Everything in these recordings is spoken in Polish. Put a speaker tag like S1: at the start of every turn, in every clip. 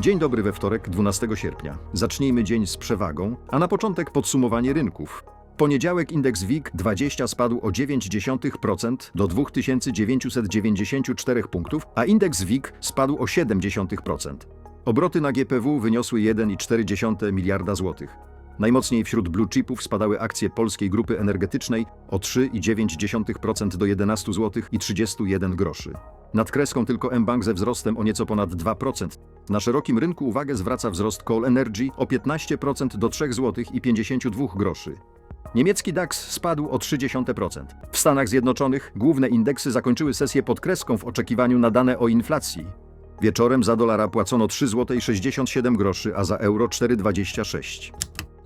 S1: Dzień dobry we wtorek, 12 sierpnia. Zacznijmy dzień z przewagą, a na początek podsumowanie rynków. Poniedziałek indeks WIG 20 spadł o 0,9% do 2994 punktów, a indeks WIG spadł o 0,7%. Obroty na GPW wyniosły 1,4 miliarda złotych. Najmocniej wśród blue chipów spadały akcje polskiej grupy energetycznej o 3,9% do 11 zł i 31 groszy. Nad kreską tylko mBank ze wzrostem o nieco ponad 2%. Na szerokim rynku uwagę zwraca wzrost Coal Energy o 15% do 3 zł i 52 groszy. Niemiecki DAX spadł o 0,3%. W Stanach Zjednoczonych główne indeksy zakończyły sesję pod kreską w oczekiwaniu na dane o inflacji. Wieczorem za dolara płacono 3,67 zł, a za euro 4,26.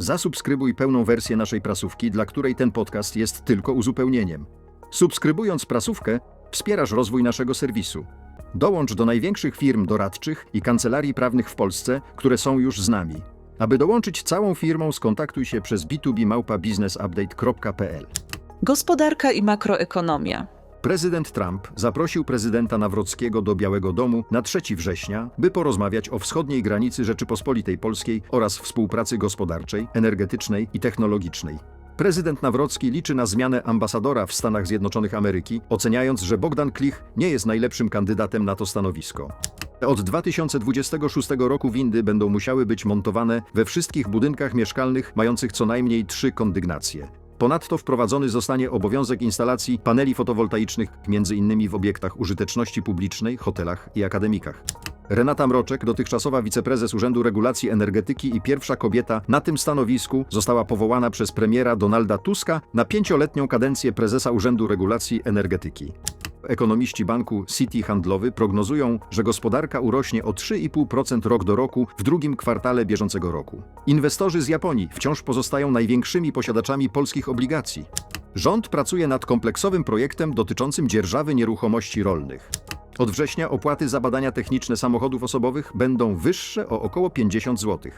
S1: Zasubskrybuj pełną wersję naszej prasówki, dla której ten podcast jest tylko uzupełnieniem. Subskrybując prasówkę, wspierasz rozwój naszego serwisu. Dołącz do największych firm doradczych i kancelarii prawnych w Polsce, które są już z nami. Aby dołączyć całą firmą, skontaktuj się przez b2b małpa businessupdate.pl.
S2: Gospodarka i makroekonomia.
S1: Prezydent Trump zaprosił prezydenta Nawrockiego do Białego Domu na 3 września, by porozmawiać o wschodniej granicy Rzeczypospolitej Polskiej oraz współpracy gospodarczej, energetycznej i technologicznej. Prezydent Nawrocki liczy na zmianę ambasadora w Stanach Zjednoczonych Ameryki, oceniając, że Bogdan Klich nie jest najlepszym kandydatem na to stanowisko. Od 2026 roku windy będą musiały być montowane we wszystkich budynkach mieszkalnych mających co najmniej trzy kondygnacje. Ponadto wprowadzony zostanie obowiązek instalacji paneli fotowoltaicznych m.in. w obiektach użyteczności publicznej, hotelach i akademikach. Renata Mroczek, dotychczasowa wiceprezes Urzędu Regulacji Energetyki i pierwsza kobieta na tym stanowisku, została powołana przez premiera Donalda Tuska na pięcioletnią kadencję prezesa Urzędu Regulacji Energetyki. Ekonomiści banku City Handlowy prognozują, że gospodarka urośnie o 3,5% rok do roku w drugim kwartale bieżącego roku. Inwestorzy z Japonii wciąż pozostają największymi posiadaczami polskich obligacji. Rząd pracuje nad kompleksowym projektem dotyczącym dzierżawy nieruchomości rolnych. Od września opłaty za badania techniczne samochodów osobowych będą wyższe o około 50 zł.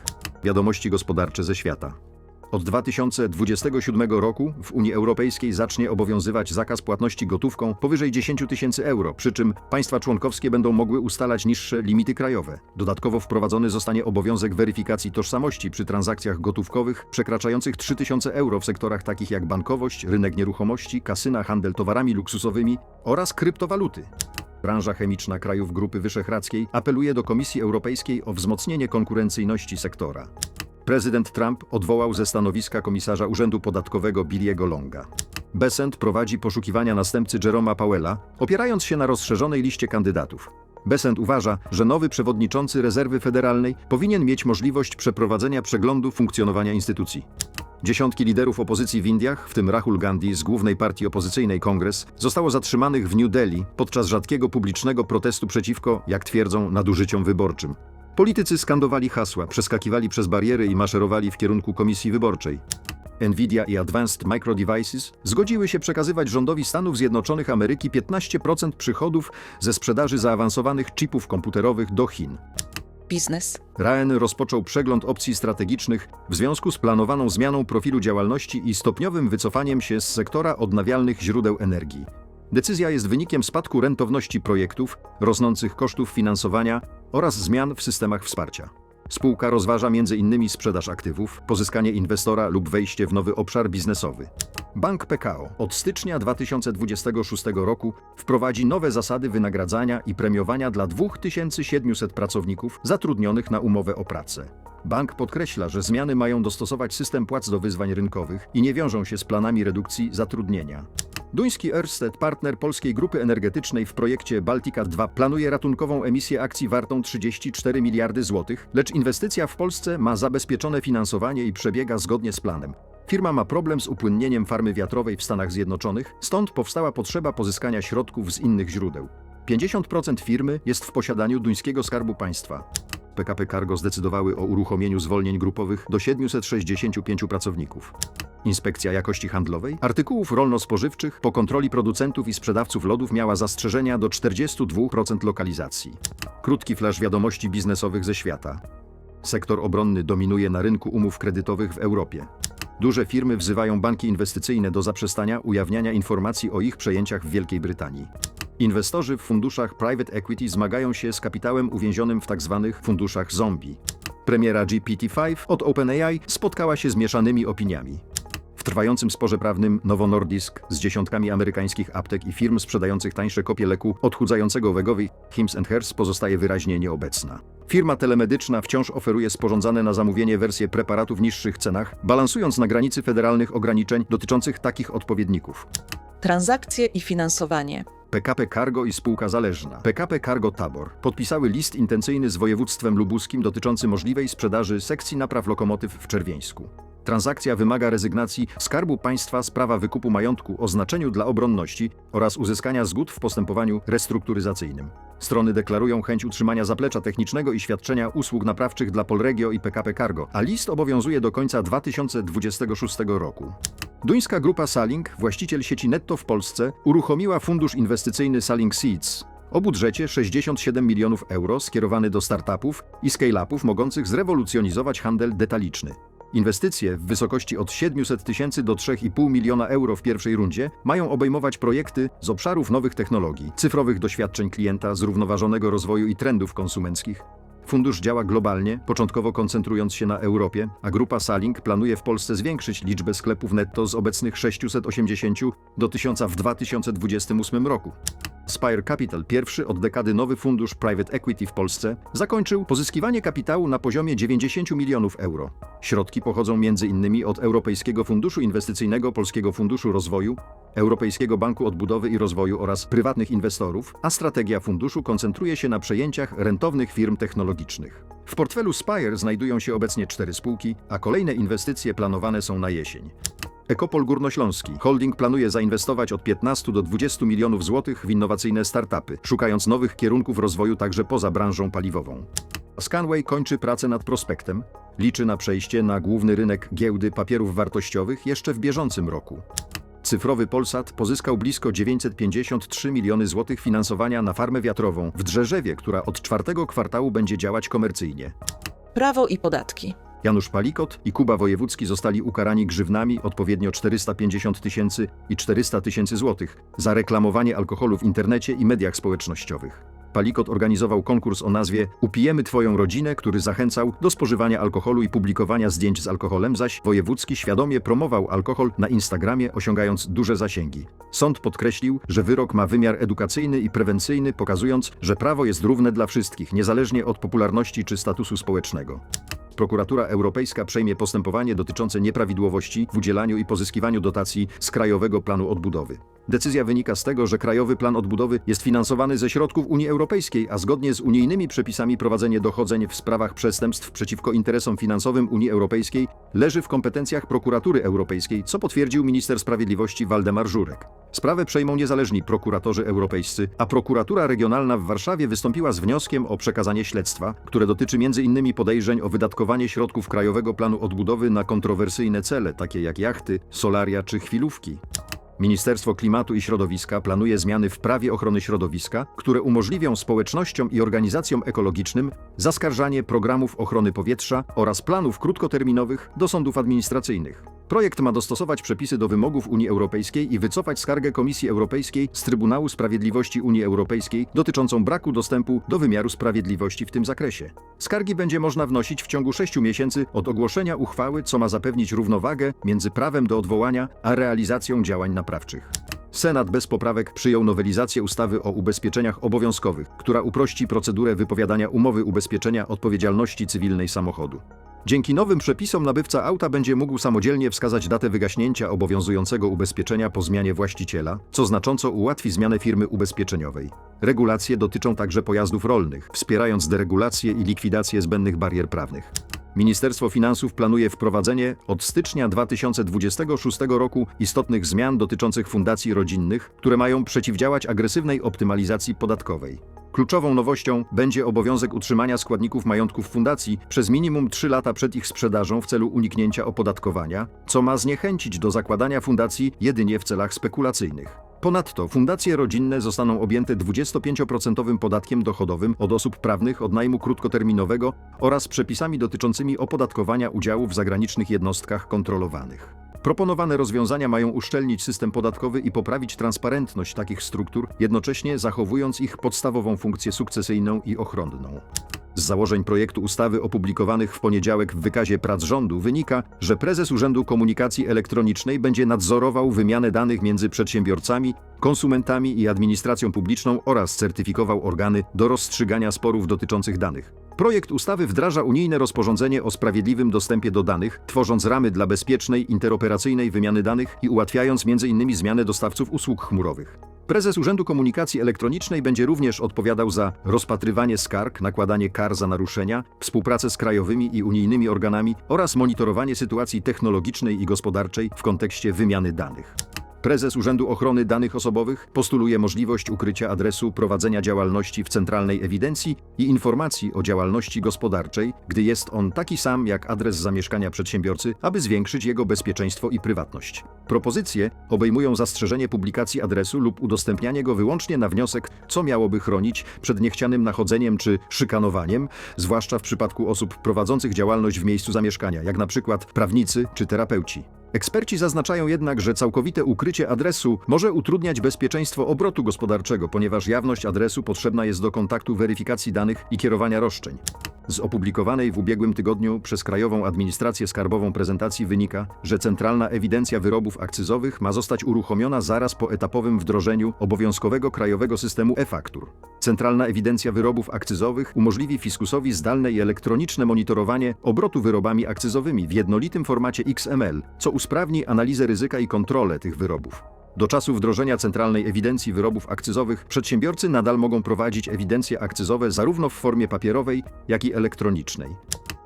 S1: Wiadomości gospodarcze ze świata. Od 2027 roku w Unii Europejskiej zacznie obowiązywać zakaz płatności gotówką powyżej 10 tysięcy euro, przy czym państwa członkowskie będą mogły ustalać niższe limity krajowe. Dodatkowo wprowadzony zostanie obowiązek weryfikacji tożsamości przy transakcjach gotówkowych przekraczających 3000 euro w sektorach takich jak bankowość, rynek nieruchomości, kasyna, handel towarami luksusowymi oraz kryptowaluty. Branża chemiczna krajów Grupy Wyszehradzkiej apeluje do Komisji Europejskiej o wzmocnienie konkurencyjności sektora. Prezydent Trump odwołał ze stanowiska komisarza Urzędu Podatkowego Billiego Longa. Besant prowadzi poszukiwania następcy Jeroma Powella, opierając się na rozszerzonej liście kandydatów. Besant uważa, że nowy przewodniczący rezerwy federalnej powinien mieć możliwość przeprowadzenia przeglądu funkcjonowania instytucji. Dziesiątki liderów opozycji w Indiach, w tym Rahul Gandhi z głównej partii opozycyjnej Kongres, zostało zatrzymanych w New Delhi podczas rzadkiego publicznego protestu przeciwko, jak twierdzą, nadużyciom wyborczym. Politycy skandowali hasła, przeskakiwali przez bariery i maszerowali w kierunku komisji wyborczej. Nvidia i Advanced Micro Devices zgodziły się przekazywać rządowi Stanów Zjednoczonych Ameryki 15% przychodów ze sprzedaży zaawansowanych chipów komputerowych do Chin.
S2: Biznes.
S1: RAN rozpoczął przegląd opcji strategicznych w związku z planowaną zmianą profilu działalności i stopniowym wycofaniem się z sektora odnawialnych źródeł energii. Decyzja jest wynikiem spadku rentowności projektów, rosnących kosztów finansowania oraz zmian w systemach wsparcia. Spółka rozważa m.in. sprzedaż aktywów, pozyskanie inwestora lub wejście w nowy obszar biznesowy. Bank PKO od stycznia 2026 roku wprowadzi nowe zasady wynagradzania i premiowania dla 2700 pracowników zatrudnionych na umowę o pracę. Bank podkreśla, że zmiany mają dostosować system płac do wyzwań rynkowych i nie wiążą się z planami redukcji zatrudnienia. Duński Ørsted, partner polskiej grupy energetycznej w projekcie Baltica 2, planuje ratunkową emisję akcji wartą 34 miliardy złotych, lecz inwestycja w Polsce ma zabezpieczone finansowanie i przebiega zgodnie z planem. Firma ma problem z upłynnieniem farmy wiatrowej w Stanach Zjednoczonych, stąd powstała potrzeba pozyskania środków z innych źródeł. 50% firmy jest w posiadaniu duńskiego skarbu państwa. PKP Cargo zdecydowały o uruchomieniu zwolnień grupowych do 765 pracowników. Inspekcja Jakości Handlowej Artykułów Rolno-Spożywczych po kontroli producentów i sprzedawców lodów miała zastrzeżenia do 42% lokalizacji. Krótki flash wiadomości biznesowych ze świata. Sektor obronny dominuje na rynku umów kredytowych w Europie. Duże firmy wzywają banki inwestycyjne do zaprzestania ujawniania informacji o ich przejęciach w Wielkiej Brytanii. Inwestorzy w funduszach private equity zmagają się z kapitałem uwięzionym w tzw. funduszach zombie. Premiera GPT-5 od OpenAI spotkała się z mieszanymi opiniami. W trwającym sporze prawnym Novo Nordisk z dziesiątkami amerykańskich aptek i firm sprzedających tańsze kopie leku odchudzającego Wegowi Hims Hers pozostaje wyraźnie nieobecna. Firma telemedyczna wciąż oferuje sporządzane na zamówienie wersje preparatu w niższych cenach, balansując na granicy federalnych ograniczeń dotyczących takich odpowiedników.
S2: Transakcje i finansowanie.
S1: PKP Cargo i spółka zależna PKP Cargo Tabor podpisały list intencyjny z województwem lubuskim dotyczący możliwej sprzedaży sekcji napraw lokomotyw w Czerwieńsku. Transakcja wymaga rezygnacji Skarbu Państwa z prawa wykupu majątku o znaczeniu dla obronności oraz uzyskania zgód w postępowaniu restrukturyzacyjnym. Strony deklarują chęć utrzymania zaplecza technicznego i świadczenia usług naprawczych dla Polregio i PKP Cargo, a list obowiązuje do końca 2026 roku. Duńska grupa Saling, właściciel sieci Netto w Polsce, uruchomiła fundusz inwestycyjny Saling Seeds o budżecie 67 milionów euro skierowany do startupów i scale-upów mogących zrewolucjonizować handel detaliczny. Inwestycje w wysokości od 700 tysięcy do 3,5 miliona euro w pierwszej rundzie mają obejmować projekty z obszarów nowych technologii, cyfrowych doświadczeń klienta, zrównoważonego rozwoju i trendów konsumenckich. Fundusz działa globalnie, początkowo koncentrując się na Europie, a grupa Saling planuje w Polsce zwiększyć liczbę sklepów netto z obecnych 680 do 1000 w 2028 roku. Spire Capital, pierwszy od dekady nowy fundusz private equity w Polsce, zakończył pozyskiwanie kapitału na poziomie 90 milionów euro. Środki pochodzą m.in. od Europejskiego Funduszu Inwestycyjnego Polskiego Funduszu Rozwoju, Europejskiego Banku Odbudowy i Rozwoju oraz prywatnych inwestorów, a strategia funduszu koncentruje się na przejęciach rentownych firm technologicznych. W portfelu Spire znajdują się obecnie cztery spółki, a kolejne inwestycje planowane są na jesień. Ekopol Górnośląski. Holding planuje zainwestować od 15 do 20 milionów złotych w innowacyjne startupy, szukając nowych kierunków rozwoju także poza branżą paliwową. Scanway kończy pracę nad prospektem. Liczy na przejście na główny rynek giełdy papierów wartościowych jeszcze w bieżącym roku. Cyfrowy Polsat pozyskał blisko 953 miliony złotych finansowania na farmę wiatrową w Drzeżewie, która od czwartego kwartału będzie działać komercyjnie.
S2: Prawo i podatki.
S1: Janusz Palikot i Kuba Wojewódzki zostali ukarani grzywnami odpowiednio 450 tysięcy i 400 tysięcy złotych za reklamowanie alkoholu w internecie i mediach społecznościowych. Palikot organizował konkurs o nazwie Upijemy Twoją rodzinę, który zachęcał do spożywania alkoholu i publikowania zdjęć z alkoholem, zaś Wojewódzki świadomie promował alkohol na Instagramie, osiągając duże zasięgi. Sąd podkreślił, że wyrok ma wymiar edukacyjny i prewencyjny, pokazując, że prawo jest równe dla wszystkich, niezależnie od popularności czy statusu społecznego. Prokuratura Europejska przejmie postępowanie dotyczące nieprawidłowości w udzielaniu i pozyskiwaniu dotacji z Krajowego Planu Odbudowy. Decyzja wynika z tego, że Krajowy Plan Odbudowy jest finansowany ze środków Unii Europejskiej, a zgodnie z unijnymi przepisami prowadzenie dochodzeń w sprawach przestępstw przeciwko interesom finansowym Unii Europejskiej leży w kompetencjach Prokuratury Europejskiej, co potwierdził minister sprawiedliwości Waldemar Żurek. Sprawę przejmą niezależni prokuratorzy europejscy, a prokuratura regionalna w Warszawie wystąpiła z wnioskiem o przekazanie śledztwa, które dotyczy m.in. podejrzeń o wydatkowanie środków Krajowego Planu Odbudowy na kontrowersyjne cele, takie jak jachty, solaria czy chwilówki. Ministerstwo Klimatu i Środowiska planuje zmiany w prawie ochrony środowiska, które umożliwią społecznościom i organizacjom ekologicznym zaskarżanie programów ochrony powietrza oraz planów krótkoterminowych do sądów administracyjnych. Projekt ma dostosować przepisy do wymogów Unii Europejskiej i wycofać skargę Komisji Europejskiej z Trybunału Sprawiedliwości Unii Europejskiej dotyczącą braku dostępu do wymiaru sprawiedliwości w tym zakresie. Skargi będzie można wnosić w ciągu 6 miesięcy od ogłoszenia uchwały, co ma zapewnić równowagę między prawem do odwołania a realizacją działań naprawczych. Senat bez poprawek przyjął nowelizację ustawy o ubezpieczeniach obowiązkowych, która uprości procedurę wypowiadania umowy ubezpieczenia odpowiedzialności cywilnej samochodu. Dzięki nowym przepisom nabywca auta będzie mógł samodzielnie wskazać datę wygaśnięcia obowiązującego ubezpieczenia po zmianie właściciela, co znacząco ułatwi zmianę firmy ubezpieczeniowej. Regulacje dotyczą także pojazdów rolnych, wspierając deregulację i likwidację zbędnych barier prawnych. Ministerstwo Finansów planuje wprowadzenie od stycznia 2026 roku istotnych zmian dotyczących fundacji rodzinnych, które mają przeciwdziałać agresywnej optymalizacji podatkowej. Kluczową nowością będzie obowiązek utrzymania składników majątków fundacji przez minimum 3 lata przed ich sprzedażą w celu uniknięcia opodatkowania, co ma zniechęcić do zakładania fundacji jedynie w celach spekulacyjnych. Ponadto fundacje rodzinne zostaną objęte 25% podatkiem dochodowym od osób prawnych od najmu krótkoterminowego oraz przepisami dotyczącymi opodatkowania udziału w zagranicznych jednostkach kontrolowanych. Proponowane rozwiązania mają uszczelnić system podatkowy i poprawić transparentność takich struktur, jednocześnie zachowując ich podstawową funkcję sukcesyjną i ochronną. Z założeń projektu ustawy opublikowanych w poniedziałek w wykazie prac rządu wynika, że prezes Urzędu Komunikacji Elektronicznej będzie nadzorował wymianę danych między przedsiębiorcami, konsumentami i administracją publiczną oraz certyfikował organy do rozstrzygania sporów dotyczących danych. Projekt ustawy wdraża unijne rozporządzenie o sprawiedliwym dostępie do danych, tworząc ramy dla bezpiecznej, interoperacyjnej wymiany danych i ułatwiając m.in. zmianę dostawców usług chmurowych. Prezes Urzędu Komunikacji Elektronicznej będzie również odpowiadał za rozpatrywanie skarg, nakładanie kar za naruszenia, współpracę z krajowymi i unijnymi organami oraz monitorowanie sytuacji technologicznej i gospodarczej w kontekście wymiany danych. Prezes Urzędu Ochrony Danych Osobowych postuluje możliwość ukrycia adresu prowadzenia działalności w Centralnej Ewidencji i informacji o działalności gospodarczej, gdy jest on taki sam jak adres zamieszkania przedsiębiorcy, aby zwiększyć jego bezpieczeństwo i prywatność. Propozycje obejmują zastrzeżenie publikacji adresu lub udostępnianie go wyłącznie na wniosek, co miałoby chronić przed niechcianym nachodzeniem czy szykanowaniem, zwłaszcza w przypadku osób prowadzących działalność w miejscu zamieszkania, jak na przykład prawnicy czy terapeuci. Eksperci zaznaczają jednak, że całkowite ukrycie adresu może utrudniać bezpieczeństwo obrotu gospodarczego, ponieważ jawność adresu potrzebna jest do kontaktu weryfikacji danych i kierowania roszczeń. Z opublikowanej w ubiegłym tygodniu przez Krajową Administrację Skarbową prezentacji wynika, że Centralna Ewidencja Wyrobów Akcyzowych ma zostać uruchomiona zaraz po etapowym wdrożeniu obowiązkowego krajowego systemu e-faktur. Centralna Ewidencja Wyrobów Akcyzowych umożliwi fiskusowi zdalne i elektroniczne monitorowanie obrotu wyrobami akcyzowymi w jednolitym formacie XML, co usprawni analizę ryzyka i kontrolę tych wyrobów. Do czasu wdrożenia Centralnej Ewidencji Wyrobów Akcyzowych przedsiębiorcy nadal mogą prowadzić ewidencje akcyzowe zarówno w formie papierowej, jak i elektronicznej.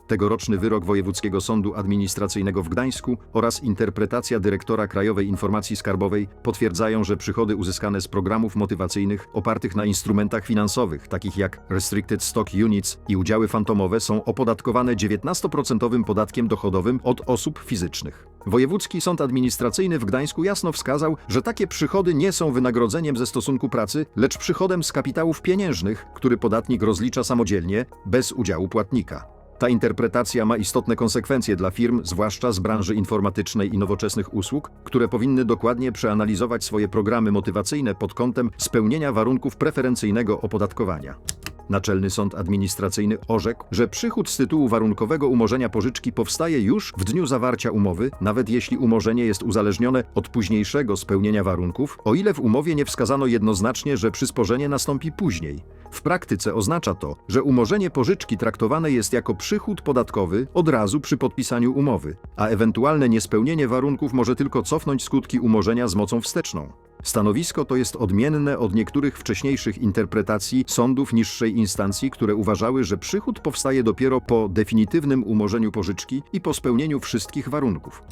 S1: Tegoroczny wyrok Wojewódzkiego Sądu Administracyjnego w Gdańsku oraz interpretacja dyrektora Krajowej Informacji Skarbowej potwierdzają, że przychody uzyskane z programów motywacyjnych opartych na instrumentach finansowych, takich jak Restricted Stock Units i udziały fantomowe, są opodatkowane 19% podatkiem dochodowym od osób fizycznych. Wojewódzki Sąd Administracyjny w Gdańsku jasno wskazał, że takie przychody nie są wynagrodzeniem ze stosunku pracy, lecz przychodem z kapitałów pieniężnych, który podatnik rozlicza samodzielnie, bez udziału płatnika. Ta interpretacja ma istotne konsekwencje dla firm, zwłaszcza z branży informatycznej i nowoczesnych usług, które powinny dokładnie przeanalizować swoje programy motywacyjne pod kątem spełnienia warunków preferencyjnego opodatkowania. Naczelny Sąd Administracyjny orzekł, że przychód z tytułu warunkowego umorzenia pożyczki powstaje już w dniu zawarcia umowy, nawet jeśli umorzenie jest uzależnione od późniejszego spełnienia warunków, o ile w umowie nie wskazano jednoznacznie, że przysporzenie nastąpi później. W praktyce oznacza to, że umorzenie pożyczki traktowane jest jako przychód podatkowy od razu przy podpisaniu umowy, a ewentualne niespełnienie warunków może tylko cofnąć skutki umorzenia z mocą wsteczną. Stanowisko to jest odmienne od niektórych wcześniejszych interpretacji sądów niższej instancji, które uważały, że przychód powstaje dopiero po definitywnym umorzeniu pożyczki i po spełnieniu wszystkich warunków.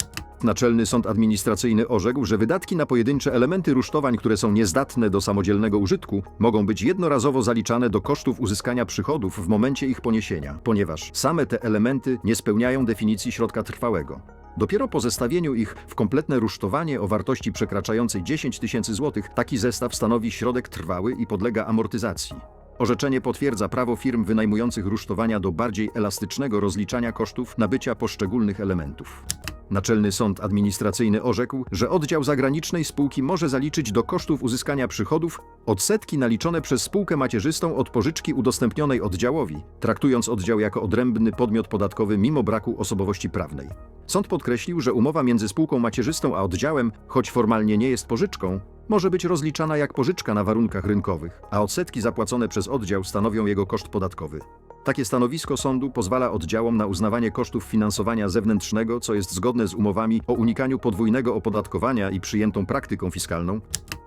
S1: Naczelny Sąd Administracyjny orzekł, że wydatki na pojedyncze elementy rusztowań, które są niezdatne do samodzielnego użytku, mogą być jednorazowo zaliczane do kosztów uzyskania przychodów w momencie ich poniesienia, ponieważ same te elementy nie spełniają definicji środka trwałego. Dopiero po zestawieniu ich w kompletne rusztowanie o wartości przekraczającej 10 tysięcy złotych taki zestaw stanowi środek trwały i podlega amortyzacji. Orzeczenie potwierdza prawo firm wynajmujących rusztowania do bardziej elastycznego rozliczania kosztów nabycia poszczególnych elementów. Naczelny Sąd Administracyjny orzekł, że oddział zagranicznej spółki może zaliczyć do kosztów uzyskania przychodów odsetki naliczone przez spółkę macierzystą od pożyczki udostępnionej oddziałowi, traktując oddział jako odrębny podmiot podatkowy mimo braku osobowości prawnej. Sąd podkreślił, że umowa między spółką macierzystą a oddziałem, choć formalnie nie jest pożyczką, może być rozliczana jak pożyczka na warunkach rynkowych, a odsetki zapłacone przez oddział stanowią jego koszt podatkowy. Takie stanowisko sądu pozwala oddziałom na uznawanie kosztów finansowania zewnętrznego, co jest zgodne z umowami o unikaniu podwójnego opodatkowania i przyjętą praktyką fiskalną.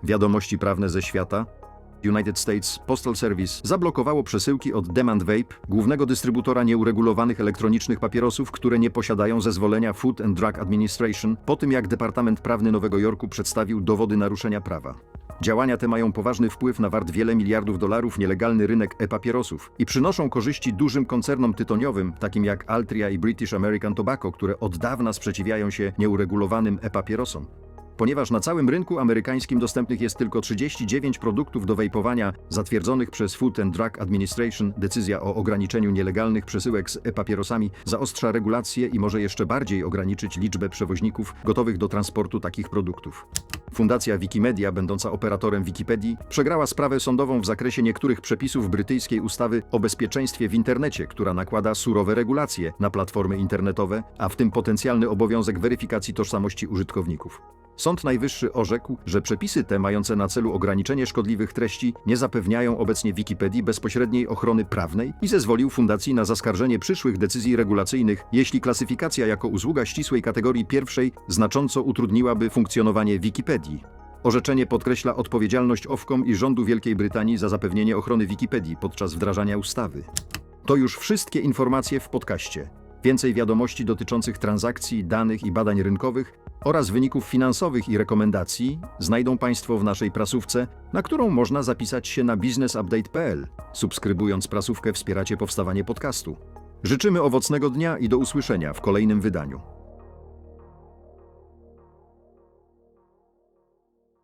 S1: Wiadomości prawne ze świata. United States Postal Service zablokowało przesyłki od Demand Vape, głównego dystrybutora nieuregulowanych elektronicznych papierosów, które nie posiadają zezwolenia Food and Drug Administration, po tym jak Departament Prawny Nowego Jorku przedstawił dowody naruszenia prawa. Działania te mają poważny wpływ na wart wiele miliardów dolarów nielegalny rynek e-papierosów i przynoszą korzyści dużym koncernom tytoniowym, takim jak Altria i British American Tobacco, które od dawna sprzeciwiają się nieuregulowanym e-papierosom. Ponieważ na całym rynku amerykańskim dostępnych jest tylko 39 produktów do wejpowania zatwierdzonych przez Food and Drug Administration. Decyzja o ograniczeniu nielegalnych przesyłek z e-papierosami zaostrza regulacje i może jeszcze bardziej ograniczyć liczbę przewoźników gotowych do transportu takich produktów. Fundacja Wikimedia, będąca operatorem Wikipedii, przegrała sprawę sądową w zakresie niektórych przepisów brytyjskiej ustawy o bezpieczeństwie w internecie, która nakłada surowe regulacje na platformy internetowe, a w tym potencjalny obowiązek weryfikacji tożsamości użytkowników. Sąd Najwyższy orzekł, że przepisy te mające na celu ograniczenie szkodliwych treści nie zapewniają obecnie Wikipedii bezpośredniej ochrony prawnej i zezwolił fundacji na zaskarżenie przyszłych decyzji regulacyjnych, jeśli klasyfikacja jako usługa ścisłej kategorii pierwszej znacząco utrudniłaby funkcjonowanie Wikipedii. Orzeczenie podkreśla odpowiedzialność OFCOM i rządu Wielkiej Brytanii za zapewnienie ochrony Wikipedii podczas wdrażania ustawy. To już wszystkie informacje w podcaście. Więcej wiadomości dotyczących transakcji, danych i badań rynkowych oraz wyników finansowych i rekomendacji znajdą Państwo w naszej prasówce, na którą można zapisać się na businessupdate.pl. Subskrybując prasówkę wspieracie powstawanie podcastu. Życzymy owocnego dnia i do usłyszenia w kolejnym wydaniu.